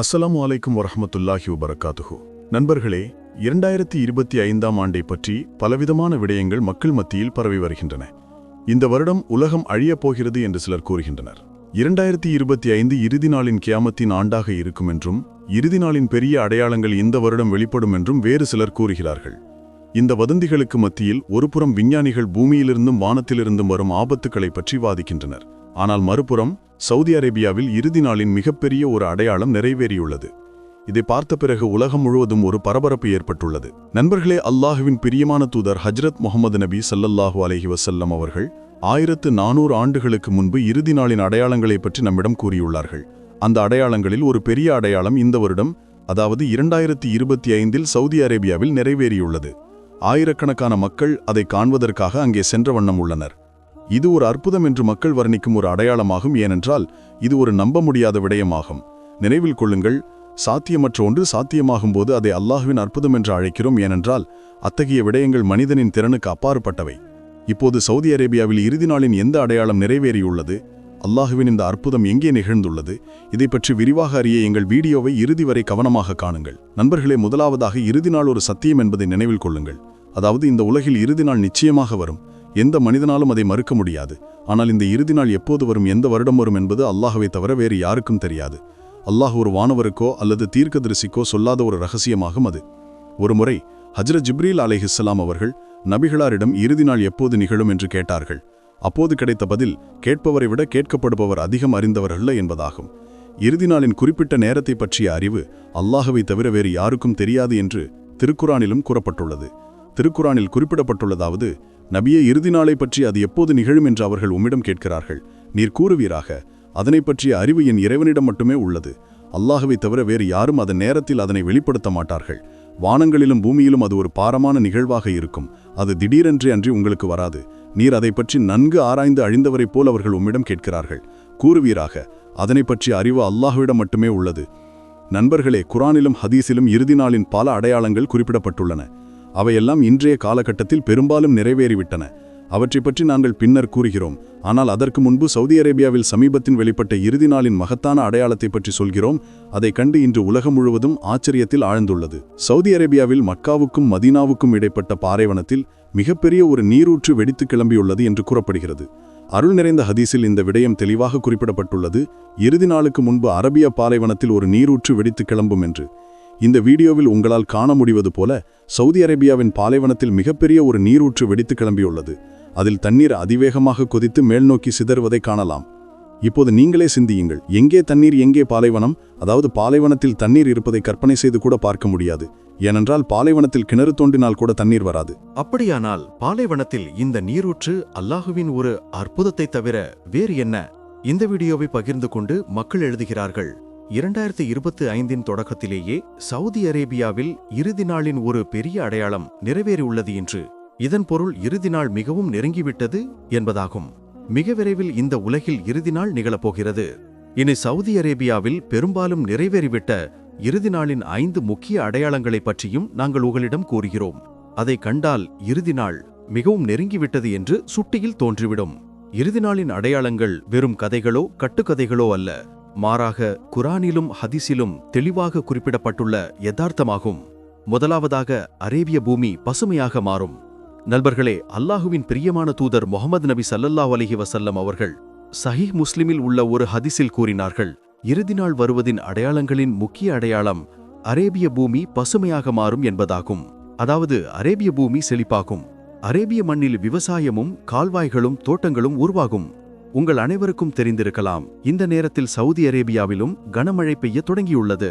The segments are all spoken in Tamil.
அஸ்ஸலாமு அலைக்கும் வரஹ்மத்துல்லாஹி வபரகாத்துஹு. நண்பர்களே இரண்டாயிரத்தி இருபத்தி ஐந்தாம் ஆண்டை பற்றி பலவிதமான விடயங்கள் மக்கள் மத்தியில் பரவி வருகின்றன. இந்த வருடம் உலகம் அழியப் போகிறது என்று சிலர் கூறுகின்றனர். இரண்டாயிரத்தி இருபத்தி ஐந்து இறுதி நாளின் கியாமத்தின் ஆண்டாக இருக்கும் என்றும் இறுதி நாளின் பெரிய அடையாளங்கள் இந்த வருடம் வெளிப்படும் என்றும் வேறு சிலர் கூறுகிறார்கள். இந்த வதந்திகளுக்கு மத்தியில் ஒருபுறம் விஞ்ஞானிகள் பூமியிலிருந்தும் வானத்திலிருந்தும் வரும் ஆபத்துக்களை பற்றி வாதிக்கின்றனர். ஆனால் மறுபுறம் சவுதி அரேபியாவில் இறுதி நாளின் மிகப்பெரிய ஒரு அடையாளம் நிறைவேறியுள்ளது. இதை பார்த்த பிறகு உலகம் முழுவதும் ஒரு பரபரப்பு ஏற்பட்டுள்ளது. நண்பர்களே அல்லாஹுவின் பிரியமான தூதர் ஹஜ்ரத் முகமது நபி சல்லல்லாஹு அலஹி வசல்லம் அவர்கள் ஆயிரத்து நானூறு ஆண்டுகளுக்கு முன்பு இறுதி நாளின் அடையாளங்களை பற்றி நம்மிடம் கூறியுள்ளார்கள். அந்த அடையாளங்களில் ஒரு பெரிய அடையாளம் இந்த வருடம் அதாவது இரண்டாயிரத்தி இருபத்தி ஐந்தில் சவுதி அரேபியாவில் நிறைவேறியுள்ளது. ஆயிரக்கணக்கான மக்கள் அதை காண்பதற்காக அங்கே சென்ற வண்ணம் உள்ளனர். இது ஒரு அற்புதம் என்று மக்கள் வர்ணிக்கும் ஒரு அடையாளமாகும் ஏனென்றால் இது ஒரு நம்ப முடியாத விடயமாகும். நினைவில் கொள்ளுங்கள் சாத்தியமற்ற ஒன்று சாத்தியமாகும்போது அதை அல்லாஹுவின் அற்புதம் என்று அழைக்கிறோம் ஏனென்றால் அத்தகைய விடயங்கள் மனிதனின் திறனுக்கு அப்பாற்பட்டவை. இப்போது சவுதி அரேபியாவில் இறுதி நாளின் எந்த அடையாளம் நிறைவேறியுள்ளது? அல்லாஹுவின் இந்த அற்புதம் எங்கே நிகழ்ந்துள்ளது? இதை பற்றி விரிவாக அறிய எங்கள் வீடியோவை இறுதி வரை கவனமாக காணுங்கள். நண்பர்களே முதலாவதாக இறுதி நாள் ஒரு சத்தியம் என்பதை நினைவில் கொள்ளுங்கள். அதாவது இந்த உலகில் இறுதி நாள் நிச்சயமாக வரும். எந்த மனிதனாலும் அதை மறுக்க முடியாது. ஆனால் இந்த இறுதி நாள் எப்போது வரும் எந்த வருடம் வரும் என்பது அல்லாஹுவை தவிர வேறு யாருக்கும் தெரியாது. அல்லாஹ் ஒரு வானவருக்கோ அல்லது தீர்க்கதரிசிக்கோ சொல்லாத ஒரு ரகசியமாகும் அது. ஒருமுறை ஹஜ்ரத் ஜிப்ரீல் அலைஹிஸ்ஸலாம் அவர்கள் நபிகளாரிடம் இறுதி நாள் எப்போது நிகழும் என்று கேட்டார்கள். அப்போது கிடைத்த பதில் கேட்பவரை விட கேட்கப்படுபவர் அதிகம் அறிந்தவர்கள் என்பதாகும். இறுதி நாளின் குறிப்பிட்ட நேரத்தை பற்றிய அறிவு அல்லாஹவை தவிர வேறு யாருக்கும் தெரியாது என்று திருக்குரானிலும் கூறப்பட்டுள்ளது. திருக்குரானில் குறிப்பிடப்பட்டுள்ளதாவது நபியை இறுதி நாளை பற்றி அது எப்போது நிகழும் என்று அவர்கள் உம்மிடம் கேட்கிறார்கள். நீர் கூறுவீராக அதனை பற்றிய அறிவு என் இறைவனிடம் மட்டுமே உள்ளது. அல்லாஹவை தவிர வேறு யாரும் அதன் நேரத்தில் அதனை வெளிப்படுத்த மாட்டார்கள். வானங்களிலும் பூமியிலும் அது ஒரு பாரமான நிகழ்வாக இருக்கும். அது திடீரென்றே அன்றி உங்களுக்கு வராது. நீர் அதை பற்றி நன்கு ஆராய்ந்து அழிந்தவரைப் போல் அவர்கள் உம்மிடம் கேட்கிறார்கள். கூறுவீராக அதனை பற்றிய அறிவு அல்லாஹ்விடம் மட்டுமே உள்ளது. நண்பர்களே குரானிலும் ஹதீஸிலும் இறுதி நாளின் பல அடையாளங்கள் குறிப்பிடப்பட்டுள்ளன. அவையெல்லாம் இன்றைய காலகட்டத்தில் பெரும்பாலும் நிறைவேறிவிட்டன. அவற்றை பற்றி நாங்கள் பின்னர் கூறுகிறோம். ஆனால் அதற்கு முன்பு சவுதி அரேபியாவில் சமீபத்தின் வெளிப்பட்ட இறுதி நாளின் மகத்தான அடையாளத்தை பற்றி சொல்கிறோம். அதை கண்டு இன்று உலகம் முழுவதும் ஆச்சரியத்தில் ஆழ்ந்துள்ளது. சவுதி அரேபியாவில் மக்காவுக்கும் மதீனாவுக்கும் இடைப்பட்ட பாறைவனத்தில் மிகப்பெரிய ஒரு நீரூற்று வெடித்து கிளம்பியுள்ளது என்று கூறப்படுகிறது. அருள் நிறைந்த ஹதீஸில் இந்த விடயம் தெளிவாக குறிப்பிடப்பட்டுள்ளது. இறுதி நாளுக்கு முன்பு அரபிய பாலைவனத்தில் ஒரு நீரூற்று வெடித்து கிளம்பும் என்று. இந்த வீடியோவில் உங்களால் காண முடிவது போல சவுதி அரேபியாவின் பாலைவனத்தில் மிகப்பெரிய ஒரு நீரூற்று வெடித்து கிளம்பியுள்ளது. அதில் தண்ணீர் அதிவேகமாக கொதித்து மேல்நோக்கி சிதறுவதை காணலாம். இப்போது நீங்களே சிந்தியுங்கள். எங்கே தண்ணீர் எங்கே பாலைவனம்? அதாவது பாலைவனத்தில் தண்ணீர் இருப்பதை கற்பனை செய்து கூட பார்க்க முடியாது. ஏனென்றால் பாலைவனத்தில் கிணறு தோண்டினால் கூட தண்ணீர் வராது. அப்படியானால் பாலைவனத்தில் இந்த நீரூற்று அல்லாஹுவின் ஒரு அற்புதத்தை தவிர வேறு என்ன? இந்த வீடியோவை பகிர்ந்து கொண்டு மக்கள் எழுதுகிறார்கள். இரண்டாயிரத்தி இருபத்தி ஐந்தின் தொடக்கத்திலேயே சவுதி அரேபியாவில் இறுதி நாளின் ஒரு பெரிய அடையாளம் நிறைவேறியுள்ளது என்று இதன் பொருள் இறுதி நாள் மிகவும் நெருங்கிவிட்டது என்பதாகும். மிக விரைவில் இந்த உலகில் இறுதி நாள் நிகழப்போகிறது. இனி சவுதி அரேபியாவில் பெரும்பாலும் நிறைவேறிவிட்ட இறுதி நாளின் ஐந்து முக்கிய அடையாளங்களைப் பற்றியும் நாங்கள் உங்களிடம் கூறுகிறோம். அதை கண்டால் இறுதி நாள் மிகவும் நெருங்கிவிட்டது என்று சுட்டியில் தோன்றிவிடும். இறுதி நாளின் அடையாளங்கள் வெறும் கதைகளோ கட்டுக்கதைகளோ அல்ல. மாறாக குரானிலும் ஹதிஸிலும் தெளிவாக குறிப்பிடப்பட்டுள்ள யதார்த்தமாகும். முதலாவதாக அரேபிய பூமி பசுமையாக மாறும். நண்பர்களே அல்லாஹுவின் பிரியமான தூதர் முகமது நபி சல்லல்லாஹ் அலஹி வசல்லம் அவர்கள் சஹீஹ் முஸ்லிமில் உள்ள ஒரு ஹதிஸில் கூறினார்கள் இறுதி நாள் வருவதின் அடையாளங்களின் முக்கிய அடையாளம் அரேபிய பூமி பசுமையாக மாறும் என்பதாகும். அதாவது அரேபிய பூமி செழிப்பாகும். அரேபிய மண்ணில் விவசாயமும் கால்வாய்களும் தோட்டங்களும் உருவாகும். உங்கள் அனைவருக்கும் தெரிந்திருக்கலாம் இந்த நேரத்தில் சவுதி அரேபியாவிலும் கனமழை பெய்ய தொடங்கியுள்ளது.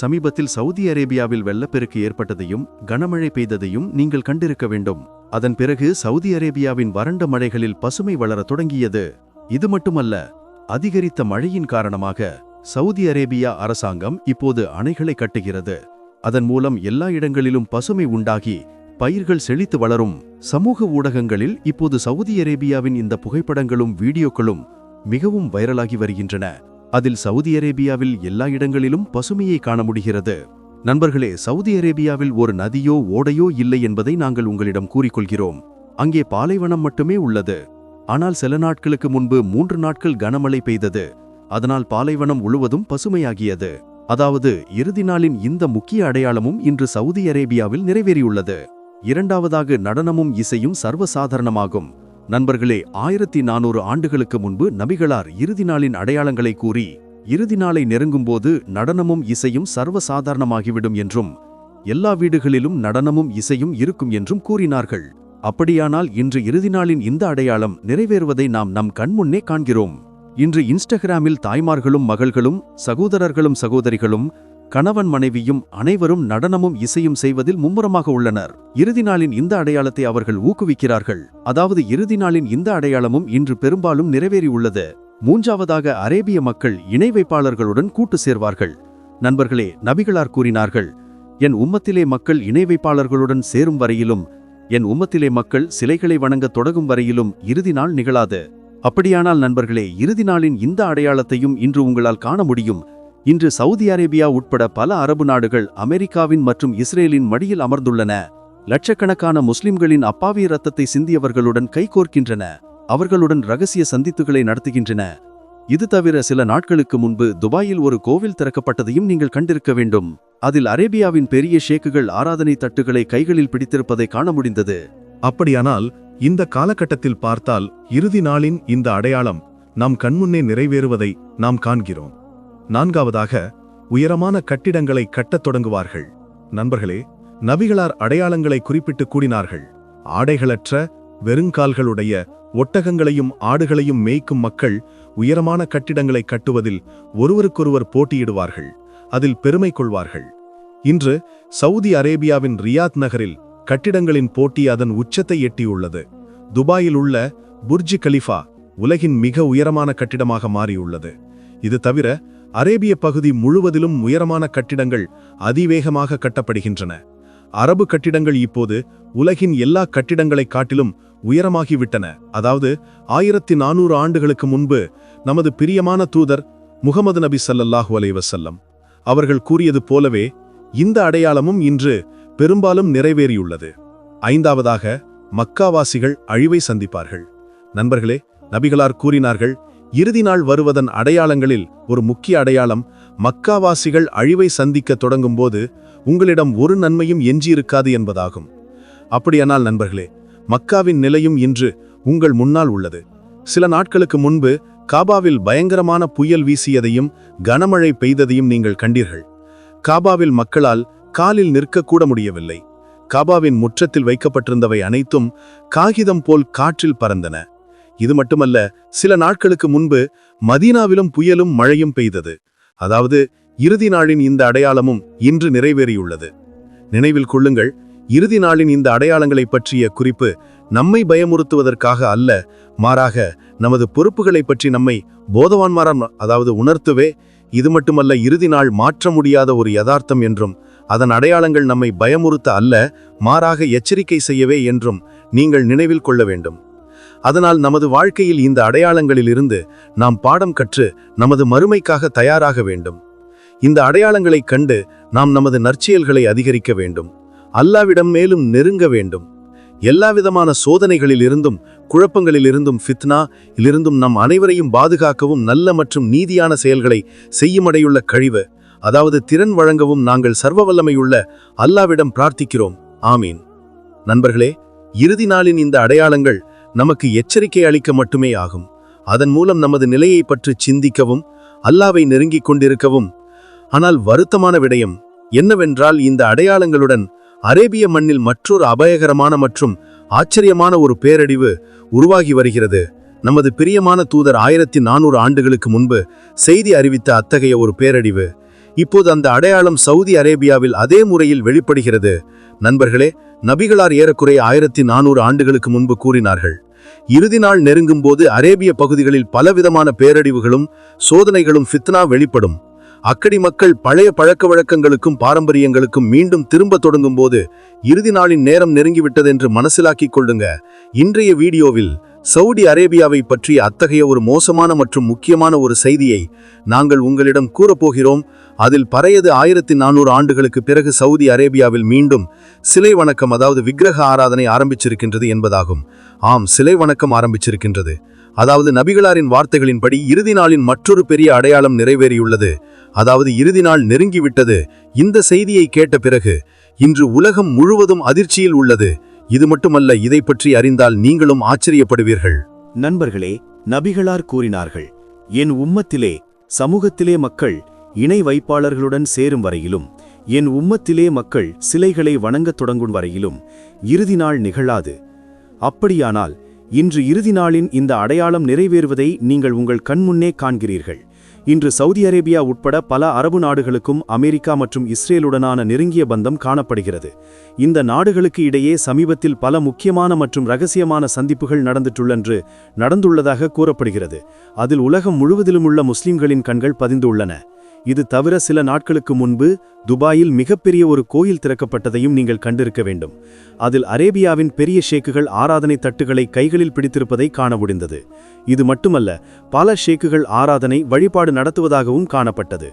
சமீபத்தில் சவுதி அரேபியாவில் வெள்ளப்பெருக்கு ஏற்பட்டதையும் கனமழை பெய்ததையும் நீங்கள் கண்டிருக்க வேண்டும். அதன் பிறகு சவுதி அரேபியாவின் வறண்ட மழைகளில் பசுமை வளர தொடங்கியது. இது மட்டுமல்ல அதிகரித்த மழையின் காரணமாக சவுதி அரேபியா அரசாங்கம் இப்போது அணைகளை கட்டுகிறது. அதன் மூலம் எல்லா இடங்களிலும் பசுமை உண்டாகி பயிர்கள் செழித்து வளரும். சமூக ஊடகங்களில் இப்போது சவுதி அரேபியாவின் இந்த புகைப்படங்களும் வீடியோக்களும் மிகவும் வைரலாகி வருகின்றன. அதில் சவுதி அரேபியாவில் எல்லா இடங்களிலும் பசுமையை காண முடிகிறது. நண்பர்களே சவுதி அரேபியாவில் ஒரு நதியோ ஓடையோ இல்லை என்பதை நாங்கள் உங்களிடம் கூறிக்கொள்கிறோம். அங்கே பாலைவனம் மட்டுமே உள்ளது. ஆனால் சில நாட்களுக்கு முன்பு மூன்று நாட்கள் கனமழை பெய்தது. அதனால் பாலைவனம் முழுவதும் பசுமையாகியது. அதாவது இறுதி நாளின் இந்த முக்கிய அடையாளமும் இன்று சவுதி அரேபியாவில் நிறைவேறியுள்ளது. இரண்டாவதாக நடனமும் இசையும் சர்வசாதாரணமாகும். நண்பர்களே ஆயிரத்தி நானூறு ஆண்டுகளுக்கு முன்பு நபிகளார் இறுதி நாளின் அடையாளங்களை கூறி இறுதி நாளை நெருங்கும்போது நடனமும் இசையும் சர்வசாதாரணமாகிவிடும் என்றும் எல்லா வீடுகளிலும் நடனமும் இசையும் இருக்கும் என்றும் கூறினார்கள். அப்படியானால் இன்று இறுதி நாளின் இந்த அடையாளம் நிறைவேறுவதை நாம் நம் கண்முன்னே காண்கிறோம். இன்று இன்ஸ்டாகிராமில் தாய்மார்களும் மகள்களும் சகோதரர்களும் சகோதரிகளும் கணவன் மனைவியும் அனைவரும் நடனமும் இசையும் செய்வதில் மும்முரமாக உள்ளனர். இறுதி நாளின் இந்த அடையாளத்தை அவர்கள் ஊக்குவிக்கிறார்கள். அதாவது இறுதி நாளின் இந்த அடையாளமும் இன்று பெரும்பாலும் நிறைவேறியுள்ளது மூன்றாவதாக அரேபிய மக்கள் இணை வைப்பாளர்களுடன் கூட்டு சேர்வார்கள். நண்பர்களே நபிகளார் கூறினார்கள் என் உம்மத்திலே மக்கள் இணை வைப்பாளர்களுடன் சேரும் வரையிலும் என் உம்மத்திலே மக்கள் சிலைகளை வணங்க தொடங்கும் வரையிலும் இறுதி நாள் நிகழாது. அப்படியானால் நண்பர்களே இறுதி நாளின் இந்த அடையாளத்தையும் இன்று உங்களால் காண முடியும். இன்று சவுதி அரேபியா உட்பட பல அரபு நாடுகள் அமெரிக்காவின் மற்றும் இஸ்ரேலின் மடியில் அமர்ந்துள்ளன. லட்சக்கணக்கான முஸ்லிம்களின் அப்பாவி ரத்தத்தை சிந்தியவர்களுடன் கைகோர்க்கின்றன. அவர்களுடன் ரகசிய சந்தித்துகளை நடத்துகின்றன. இது தவிர சில நாட்களுக்கு முன்பு துபாயில் ஒரு கோவில் திறக்கப்பட்டதையும் நீங்கள் கண்டிருக்க வேண்டும். அதில் அரேபியாவின் பெரிய ஷேக்குகள் ஆராதனை தட்டுகளை கைகளில் பிடித்திருப்பதை காண முடிந்தது. அப்படியானால் இந்த காலகட்டத்தில் பார்த்தால் இறுதி நாளின் இந்த அடையாளம் நம் கண்முன்னே நிறைவேறுவதை நாம் காண்கிறோம். நான்காவதாக உயரமான கட்டிடங்களை கட்டத் தொடங்குவார்கள். நண்பர்களே நபிகளார் அடையாளங்களை குறிப்பிட்டு கூடினார்கள். ஆடைகளற்ற வெறுங்கால்களுடைய ஒட்டகங்களையும் ஆடுகளையும் மேய்க்கும் மக்கள் உயரமான கட்டிடங்களை கட்டுவதில் ஒருவருக்கொருவர் போட்டியிடுவார்கள் அதில் பெருமை கொள்வார்கள். இன்று சவுதி அரேபியாவின் ரியாத் நகரில் கட்டிடங்களின் போட்டி அதன் உச்சத்தை எட்டியுள்ளது. துபாயில் உள்ள புர்ஜ் கலிஃபா உலகின் மிக உயரமான கட்டிடமாக மாறியுள்ளது. இது தவிர அரேபிய பகுதி முழுவதிலும் உயரமான கட்டிடங்கள் அதிவேகமாக கட்டப்படுகின்றன. அரபு கட்டிடங்கள் இப்போது உலகின் எல்லா கட்டிடங்களை காட்டிலும் உயரமாகிவிட்டன. அதாவது ஆயிரத்தி நானூறு ஆண்டுகளுக்கு முன்பு நமது பிரியமான தூதர் முகமது நபி சல்லல்லாஹு அலைவசல்லம் அவர்கள் கூறியது போலவே இந்த அடையாளமும் இன்று பெரும்பாலும் நிறைவேறியுள்ளது. ஐந்தாவதாக மக்காவாசிகள் அழிவை சந்திப்பார்கள். நண்பர்களே நபிகளார் கூறினார்கள் இறுதி நாள் வருவதன் அடையாளங்களில் ஒரு முக்கிய அடையாளம் மக்காவாசிகள் அழிவை சந்திக்க தொடங்கும்போது உங்களிடம் ஒரு நன்மையும் எஞ்சியிருக்காது என்பதாகும். அப்படியானால் நண்பர்களே மக்காவின் நிலையும் இன்று உங்கள் முன்னால் உள்ளது. சில நாட்களுக்கு முன்பு காபாவில் பயங்கரமான புயல் வீசியதையும் கனமழை பெய்ததையும் நீங்கள் கண்டீர்கள். காபாவில் மக்களால் காலில் நிற்கக்கூட முடியவில்லை. காபாவின் முற்றத்தில் வைக்கப்பட்டிருந்தவை அனைத்தும் காகிதம் போல் காற்றில் பறந்தன. இது மட்டுமல்ல சில நாட்களுக்கு முன்பு மதீனாவிலும் புயலும் மழையும் பெய்தது. அதாவது இறுதி நாளின் இந்த அடையாளமும் இன்று நிறைவேறியுள்ளது. நினைவில் கொள்ளுங்கள் இறுதி நாளின் இந்த அடையாளங்களைப் பற்றிய குறிப்பு நம்மை பயமுறுத்துவதற்காக அல்ல மாறாக நமது பொறுப்புகளைப் பற்றி நம்மை போதவான்மாரம் அதாவது உணர்த்துவே இது மட்டுமல்ல இறுதி நாள் மாற்ற முடியாத ஒரு யதார்த்தம் என்றும் அதன் அடையாளங்கள் நம்மை பயமுறுத்த அல்ல மாறாக எச்சரிக்கை செய்யவே என்றும் நீங்கள் நினைவில் கொள்ள வேண்டும். அதனால் நமது வாழ்க்கையில் இந்த அடையாளங்களிலிருந்து நாம் பாடம் கற்று நமது மறுமைக்காக தயாராக வேண்டும். இந்த அடையாளங்களைக் கண்டு நாம் நமது நற்செயல்களை அதிகரிக்க வேண்டும். அல்லாவிடம் மேலும் நெருங்க வேண்டும். எல்லாவிதமான சோதனைகளிலிருந்தும் குழப்பங்களிலிருந்தும் ஃபித்னா இலிருந்தும் நம் அனைவரையும் பாதுகாக்கவும் நல்ல மற்றும் நீதியான செயல்களை செய்யுமடையுள்ள கழிவு அதாவது திறன் வழங்கவும் நாங்கள் சர்வ வல்லமையுள்ள அல்லாவிடம் பிரார்த்திக்கிறோம். ஆமீன். நண்பர்களே இறுதி நாளின் இந்த அடையாளங்கள் நமக்கு எச்சரிக்கை அளிக்க மட்டுமே ஆகும். அதன் மூலம் நமது நிலையை பற்றி சிந்திக்கவும் அல்லாவை நெருங்கிக் கொண்டிருக்கவும். ஆனால் வருத்தமான விடயம் என்னவென்றால் இந்த அடையாளங்களுடன் அரேபிய மண்ணில் மற்றொரு அபாயகரமான மற்றும் ஆச்சரியமான ஒரு பேரடிவு உருவாகி வருகிறது. நமது பிரியமான தூதர் ஆயிரத்தி நானூறு ஆண்டுகளுக்கு முன்பு செய்தி அறிவித்த அத்தகைய ஒரு பேரழிவு. இப்போது அந்த அடையாளம் சவுதி அரேபியாவில் அதே முறையில் வெளிப்படுகிறது. நண்பர்களே நபிகளார் ஏறக்குறைய ஆயிரத்தி நானூறு ஆண்டுகளுக்கு முன்பு கூறினார்கள். இறுதி நாள் நெருங்கும் போது அரேபிய பகுதிகளில் பலவிதமான பேரழிவுகளும் சோதனைகளும் ஃபித்னா வெளிப்படும். அக்கடி மக்கள் பழைய பழக்க வழக்கங்களுக்கும் பாரம்பரியங்களுக்கும் மீண்டும் திரும்ப தொடங்கும் போது இறுதி நாளின் நேரம் நெருங்கிவிட்டதென்று மனசிலாக்கிக் கொள்ளுங்க. இன்றைய வீடியோவில் சவுடி அரேபியாவை பற்றிய அத்தகைய ஒரு மோசமான மற்றும் முக்கியமான ஒரு செய்தியை நாங்கள் உங்களிடம் கூறப்போகிறோம். அதில் பறையது ஆயிரத்தி நானூறு ஆண்டுகளுக்கு பிறகு சவுதி அரேபியாவில் மீண்டும் சிலை வணக்கம் அதாவது விக்கிரக ஆராதனை ஆரம்பிச்சிருக்கின்றது என்பதாகும். ஆம் சிலை வணக்கம் ஆரம்பிச்சிருக்கின்றது. அதாவது நபிகளாரின் வார்த்தைகளின்படி இறுதி நாளின் மற்றொரு பெரிய அடையாளம் நிறைவேறியுள்ளது. அதாவது இறுதி நாள் நெருங்கிவிட்டது. இந்த செய்தியை கேட்ட பிறகு இன்று உலகம் முழுவதும் அதிர்ச்சியில் உள்ளது. இது மட்டுமல்ல இதை பற்றி அறிந்தால் நீங்களும் ஆச்சரியப்படுவீர்கள். நண்பர்களே நபிகளார் கூறினார்கள் என் உம்மத்திலே சமூகத்திலே மக்கள் இணை வைப்பாளர்களுடன் சேரும் வரையிலும் என் உம்மத்திலே மக்கள் சிலைகளை வணங்கத் தொடங்கும் வரையிலும் இறுதி நாள் நிகழாது. அப்படியானால் இன்று இறுதி நாளின் இந்த அடையாளம் நிறைவேறுவதை நீங்கள் உங்கள் கண்முன்னே காண்கிறீர்கள். இன்று சவுதி அரேபியா உட்பட பல அரபு நாடுகளுக்கும் அமெரிக்கா மற்றும் இஸ்ரேலுடனான நெருங்கிய பந்தம் காணப்படுகிறது. இந்த நாடுகளுக்கு இடையே சமீபத்தில் பல முக்கியமான மற்றும் ரகசியமான சந்திப்புகள் நடந்துட்டுள்ளன்று நடந்துள்ளதாக கூறப்படுகிறது. அதில் உலகம் முழுவதிலும் உள்ள முஸ்லிம்களின் கண்கள் பதிந்துள்ளன. இது தவிர சில நாட்களுக்கு முன்பு துபாயில் மிகப்பெரிய ஒரு கோயில் திறக்கப்பட்டதையும் நீங்கள் கண்டிருக்க வேண்டும். அதில் அரேபியாவின் பெரிய ஷேக்குகள் ஆராதனை தட்டுகளை கைகளில் பிடித்திருப்பதை காண முடிந்தது. இது மட்டுமல்ல பல ஷேக்குகள் ஆராதனை வழிபாடு நடத்துவதாகவும் காணப்பட்டது.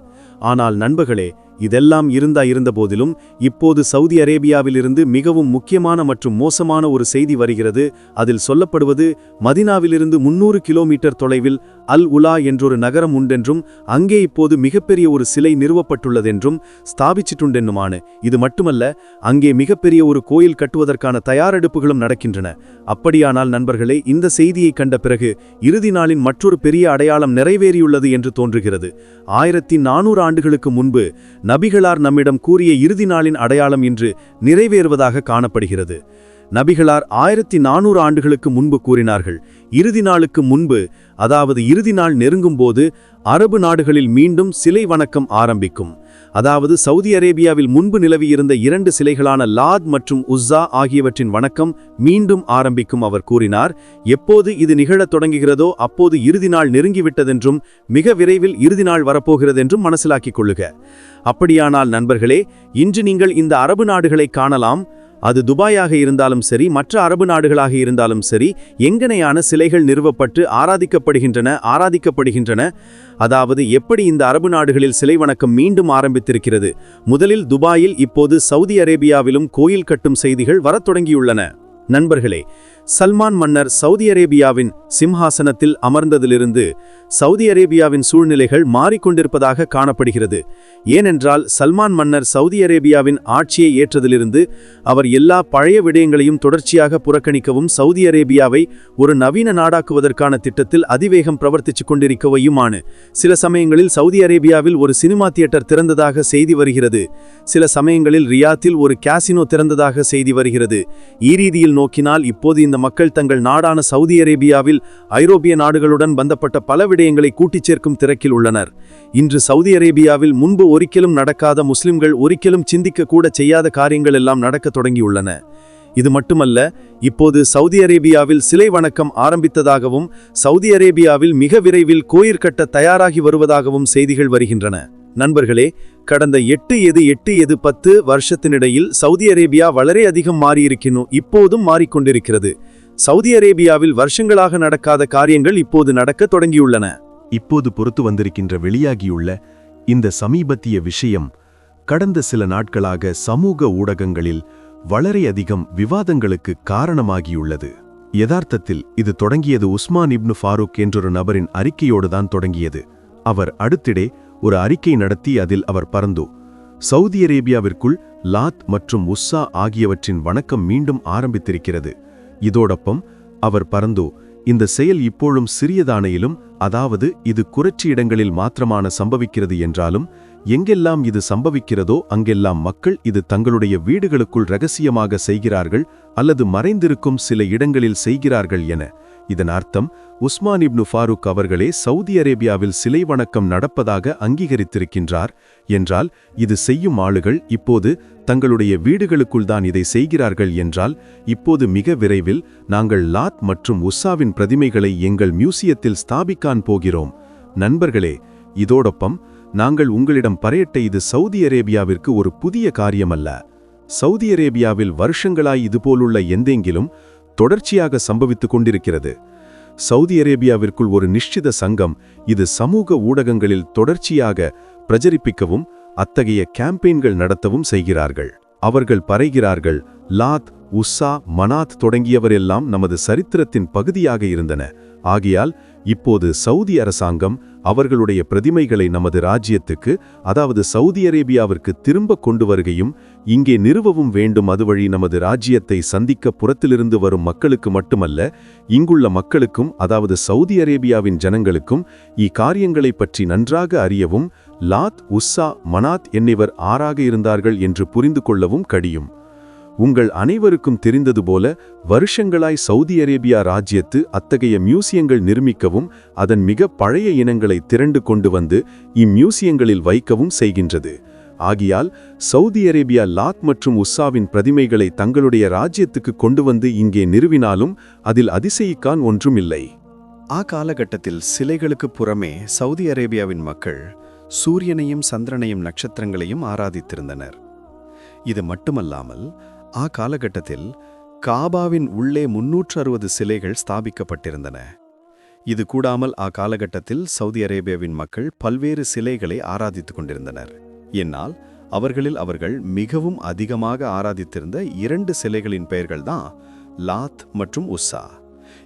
ஆனால் நண்பர்களே இதெல்லாம் இருந்தா இருந்த போதிலும் இப்போது சவுதி அரேபியாவிலிருந்து மிகவும் முக்கியமான மற்றும் மோசமான ஒரு செய்தி வருகிறது. அதில் சொல்லப்படுவது மதினாவிலிருந்து முன்னூறு கிலோமீட்டர் தொலைவில் அல் உலா என்றொரு நகரம் உண்டென்றும் அங்கே இப்போது மிகப்பெரிய ஒரு சிலை நிறுவப்பட்டுள்ளதென்றும் ஸ்தாபிச்சிட்டுண்டென்னுமான இது மட்டுமல்ல அங்கே மிகப்பெரிய ஒரு கோயில் கட்டுவதற்கான தயாரெடுப்புகளும் நடக்கின்றன. அப்படியானால் நண்பர்களே இந்த செய்தியை கண்ட பிறகு இறுதி நாளின் மற்றொரு பெரிய அடையாளம் நிறைவேறியுள்ளது என்று தோன்றுகிறது. ஆயிரத்தி நானூறு ஆண்டுகளுக்கு முன்பு நபிகளார் நம்மிடம் கூறிய இறுதி நாளின் அடையாளம் இன்று நிறைவேறுவதாக காணப்படுகிறது. நபிகளார் ஆயிரத்தி நானூறு ஆண்டுகளுக்கு முன்பு கூறினார்கள் இறுதி நாளுக்கு முன்பு அதாவது இறுதி நாள் நெருங்கும்போது அரபு நாடுகளில் மீண்டும் சிலை வணக்கம் ஆரம்பிக்கும். அதாவது சவுதி அரேபியாவில் முன்பு நிலவியிருந்த இரண்டு சிலைகளான லாத் மற்றும் உஸ்ஸா ஆகியவற்றின் வணக்கம் மீண்டும் ஆரம்பிக்கும் அவர் கூறினார். எப்போது இது நிகழத் தொடங்குகிறதோ அப்போது இறுதி நாள் நெருங்கிவிட்டதென்றும் மிக விரைவில் இறுதி நாள் வரப்போகிறதென்றும் மனசிலாக்கிக் கொள்ளுக. அப்படியானால் நண்பர்களே இன்று நீங்கள் இந்த அரபு நாடுகளை காணலாம். அது துபாயாக இருந்தாலும் சரி மற்ற அரபு நாடுகளாக இருந்தாலும் சரி எங்கனையான சிலைகள் நிறுவப்பட்டு ஆராதிக்கப்படுகின்றன ஆராதிக்கப்படுகின்றன? அதாவது எப்படி இந்த அரபு நாடுகளில் சிலை வணக்கம் மீண்டும் ஆரம்பித்திருக்கிறது? முதலில் துபாயில் இப்போது சவுதி அரேபியாவிலும் கோயில் கட்டும் செய்திகள் வரத் தொடங்கியுள்ளன. நண்பர்களே சல்மான் மன்னர் சவுதி அரேபியாவின் சிம்ஹாசனத்தில் அமர்ந்ததிலிருந்து சவுதி அரேபியாவின் சூழ்நிலைகள் மாறிக்கொண்டிருப்பதாக காணப்படுகிறது. ஏனென்றால் சல்மான் மன்னர் சவுதி அரேபியாவின் ஆட்சியை ஏற்றதிலிருந்து அவர் எல்லா பழைய விடயங்களையும் தொடர்ச்சியாக புறக்கணிக்கவும் சவுதி அரேபியாவை ஒரு நவீன நாடாக்குவதற்கான திட்டத்தில் அதிவேகம் பிரவர்த்திச்சு கொண்டிருக்கவையுமானு சில சமயங்களில் சவுதி அரேபியாவில் ஒரு சினிமா தியேட்டர் திறந்ததாக செய்தி வருகிறது. சில சமயங்களில் ரியாத்தில் ஒரு கேசினோ திறந்ததாக செய்தி வருகிறது. ஈரீதியில் நோக்கினால் இப்போது இந்த மக்கள் தங்கள் நாடான சவுதி அரேபியாவில் ஐரோப்பிய நாடுகளுடன் பந்தப்பட்ட பல விடயங்களை கூட்டிச் சேர்க்கும் திறக்கில் உள்ளனர். இன்று சவுதி அரேபியாவில் முன்பு ஒரிக்கலும் நடக்காத முஸ்லிம்கள் ஒரிக்கலும் சிந்திக்க கூட செய்யாத காரியங்கள் எல்லாம் நடக்க தொடங்கியுள்ளன. இது மட்டுமல்ல இப்போது சவுதி அரேபியாவில் சிலை வணக்கம் ஆரம்பித்ததாகவும் சவுதி அரேபியாவில் மிக விரைவில் கோயிற்கட்ட தயாராகி வருவதாகவும் செய்திகள் வருகின்றன. நண்பர்களே கடந்த எட்டு எது எட்டு எது பத்து வருஷத்தினிடையில் சவுதி அரேபியா வளரே அதிகம் மாறியிருக்கணும் இப்போதும் மாறிக்கொண்டிருக்கிறது. சவுதி அரேபியாவில் வருஷங்களாக நடக்காத காரியங்கள் இப்போது நடக்க தொடங்கியுள்ளன. இப்போது பொறுத்து வந்திருக்கின்ற வெளியாகியுள்ள இந்த சமீபத்திய விஷயம் கடந்த சில நாட்களாக சமூக ஊடகங்களில் வளரே அதிகம் விவாதங்களுக்கு காரணமாகியுள்ளது. யதார்த்தத்தில் இது தொடங்கியது உஸ்மான் இப்னு ஃபாரூக் என்றொரு நபரின் அறிக்கையோடுதான் தொடங்கியது. அவர் அடுத்திடே ஒரு அறிக்கை நடத்தி அதில் அவர் பறந்தோ சவுதி அரேபியாவிற்குள் லாத் மற்றும் உஸ்ஸா ஆகியவற்றின் வணக்கம் மீண்டும் ஆரம்பித்திருக்கிறது. இதோடப்பம் அவர் பறந்தோ இந்த செயல் இப்போழும் சிறியதானையிலும் அதாவது இது குறைச்சி இடங்களில் மாத்திரமான சம்பவிக்கிறது என்றாலும் எங்கெல்லாம் இது சம்பவிக்கிறதோ அங்கெல்லாம் மக்கள் இது தங்களுடைய வீடுகளுக்குள் ரகசியமாக செய்கிறார்கள் அல்லது மறைந்திருக்கும் சில இடங்களில் செய்கிறார்கள் என இதன் அர்த்தம் உஸ்மான் இப்னு ஃபாரூக் அவர்களே சவுதி அரேபியாவில் சிலை வணக்கம் நடப்பதாக அங்கீகரித்திருக்கின்றார் என்றால் இது செய்யும் ஆளுகள் இப்போது தங்களுடைய வீடுகளுக்குள் தான் இதை செய்கிறார்கள் என்றால் இப்போது மிக விரைவில் நாங்கள் லாத் மற்றும் உஸ்ஸாவின் பிரதிமைகளை எங்கள் மியூசியத்தில் ஸ்தாபிக்கான் போகிறோம். நண்பர்களே இதோடொப்பம் நாங்கள் உங்களிடம் பறையட்ட இது சவுதி அரேபியாவிற்கு ஒரு புதிய காரியமல்ல. சவுதி அரேபியாவில் வருஷங்களாய் இதுபோலுள்ள எந்தெங்கிலும் தொடர்ச்சியாக சம்பவித்துக் கொண்டிருக்கிறது. சவுதி அரேபியாவிற்குள் ஒரு நிಶ್ಚಿத சங்கம் இது சமூக ஊடகங்களில் தொடர்ச்சியாக பிரஜரிப்பிக்கவும் அத்தகைய கேம்பெயின்கள் நடத்தவும் செய்கிறார்கள். அவர்கள் பறைகிறார்கள் லாத் உஸ்ஸா மனாத் தொடங்கியவரெல்லாம் நமது சரித்திரத்தின் பகுதியாக இருந்தன. ஆகையால் இப்போது சவுதி அரசாங்கம் அவர்களுடைய பிரதிமைகளை நமது ராஜ்யத்துக்கு அதாவது சவுதி அரேபியாவிற்கு திரும்ப கொண்டு வருகையும் இங்கே நிறுவவும் வேண்டும். அதுவழி நமது ராஜ்யத்தை சந்திக்க புறத்திலிருந்து வரும் மக்களுக்கு மட்டுமல்ல இங்குள்ள மக்களுக்கும் அதாவது சவுதி அரேபியாவின் ஜனங்களுக்கும் இக்காரியங்களைப் பற்றி நன்றாக அறியவும் லாத் உஸ்ஸா மனாத் என்னிவர் ஆறாக இருந்தார்கள் என்று புரிந்து கொள்ளவும் கடியும். உங்கள் அனைவருக்கும் தெரிந்தது போல வருஷங்களாய் சவுதி அரேபியா ராஜ்யத்து அத்தகைய மியூசியங்கள் நிர்மிக்கவும் அதன் மிக பழைய இனங்களை திரண்டு கொண்டு வந்து இம்மியூசியங்களில் வைக்கவும் செய்கின்றது. ஆகியால் சவுதி அரேபியா லாத் மற்றும் உஸ்ஸாவின் பிரதிமைகளை தங்களுடைய ராஜ்யத்துக்கு கொண்டு வந்து இங்கே நிறுவினாலும் அதில் அதிசயிக்கான் ஒன்றுமில்லை. ஆ காலகட்டத்தில் சிலைகளுக்கு புறமே சவுதி அரேபியாவின் மக்கள் சூரியனையும் சந்திரனையும் நட்சத்திரங்களையும் ஆராதித்திருந்தனர். இது மட்டுமல்லாமல் ஆ காலகட்டத்தில் காபாவின் உள்ளே முன்னூற்று அறுபது சிலைகள் ஸ்தாபிக்கப்பட்டிருந்தன. இது கூடாமல் ஆ காலகட்டத்தில் சவுதி அரேபியாவின் மக்கள் பல்வேறு சிலைகளை ஆராதித்துக் கொண்டிருந்தனர். என்னால் அவர்களில் அவர்கள் மிகவும் அதிகமாக ஆராதித்திருந்த இரண்டு சிலைகளின் பெயர்கள்தான் லாத் மற்றும் உஸ்ஸா.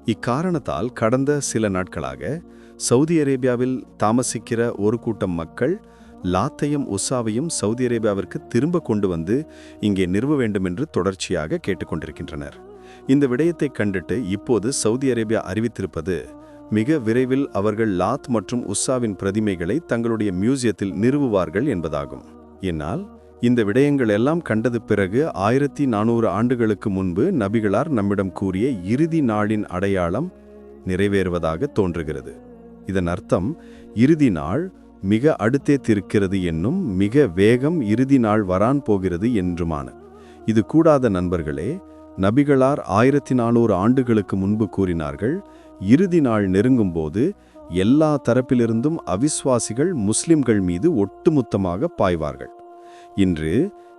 இக்காரணத்தால் கடந்த சில நாட்களாக சவுதி அரேபியாவில் தாமசிக்கிற ஒரு கூட்டம் மக்கள் லாத்தையும் உஷாவையும் சவுதி அரேபியாவிற்கு திரும்ப கொண்டு வந்து இங்கே நிறுவ வேண்டும் என்று தொடர்ச்சியாக கேட்டுக்கொண்டிருக்கின்றனர். இந்த விடயத்தை கண்டிட்டு இப்போது சவுதி அரேபியா அறிவித்திருப்பது மிக விரைவில் அவர்கள் லாத் மற்றும் உஷாவின் பிரதிமைகளை தங்களுடைய மியூசியத்தில் நிறுவுவார்கள் என்பதாகும். என்னால் இந்த விடயங்கள் எல்லாம் கண்டது பிறகு ஆயிரத்தி நானூறு ஆண்டுகளுக்கு முன்பு நபிகளார் நம்மிடம் கூறிய இறுதி நாளின் அடையாளம் நிறைவேறுவதாக தோன்றுகிறது. இதன் அர்த்தம் இறுதி நாள் மிக அடுத்தே திருக்கிறது என்னும் மிக வேகம் இறுதி நாள் வரான் போகிறது என்றுமான இது கூடாத நண்பர்களே நபிகளார் ஆயிரத்தி நானூறு ஆண்டுகளுக்கு முன்பு கூறினார்கள் இறுதி நாள் நெருங்கும்போது எல்லா தரப்பிலிருந்தும் அவிஸ்வாசிகள் முஸ்லிம்கள் மீது ஒட்டுமொத்தமாக பாய்வார்கள். இன்று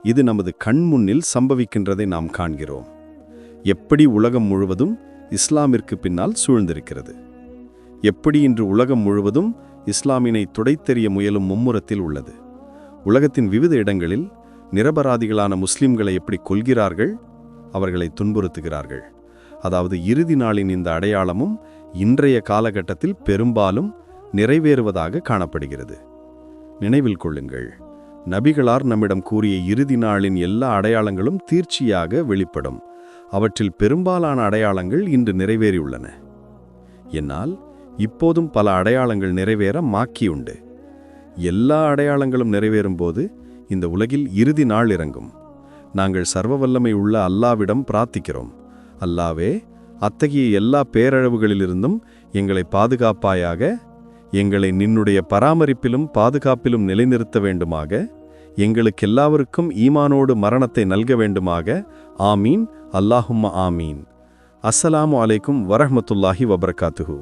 இது நமது கண்முன்னில் சம்பவிக்கின்றதை நாம் காண்கிறோம். எப்படி உலகம் முழுவதும் இஸ்லாமிற்கு பின்னால் சூழ்ந்திருக்கிறது? எப்படி இன்று உலகம் முழுவதும் இஸ்லாமினை துடைத்தெறிய முயலும் மும்முரத்தில் உள்ளது. உலகத்தின் விவித இடங்களில் நிரபராதிகளான முஸ்லிம்களை எப்படி கொள்கிறார்கள் அவர்களை துன்புறுத்துகிறார்கள். அதாவது இறுதி நாளின் இந்த அடையாளமும் இன்றைய காலகட்டத்தில் பெரும்பாலும் நிறைவேறுவதாக காணப்படுகிறது. நினைவில் கொள்ளுங்கள் நபிகளார் நம்மிடம் கூறிய இறுதி நாளின் எல்லா அடையாளங்களும் தீர்ச்சியாக வெளிப்படும். அவற்றில் பெரும்பாலான அடையாளங்கள் இன்று நிறைவேறியுள்ளன. என்னால் இப்போதும் பல அடையாளங்கள் நிறைவேற மாக்கியுண்டு. எல்லா அடையாளங்களும் நிறைவேறும் போது இந்த உலகில் இறுதி நாள் இறங்கும். நாங்கள் சர்வ வல்லமை உள்ள அல்லாவிடம் பிரார்த்திக்கிறோம். அல்லாவே அத்தகைய எல்லா பேரழவுகளிலிருந்தும் எங்களை பாதுகாப்பாயாக எங்களை நின்னுடைய பராமரிப்பிலும் பாதுகாப்பிலும் நிலைநிறுத்த வேண்டுமாக எங்களுக்கு எல்லாவருக்கும் ஈமானோடு மரணத்தை நல்க வேண்டுமாக ஆமீன். அல்லாஹும்ம ஆமீன். அஸ்ஸலாமு அலைக்கும் வரஹ்மத்துல்லாஹி வபர்காத்துஹூ.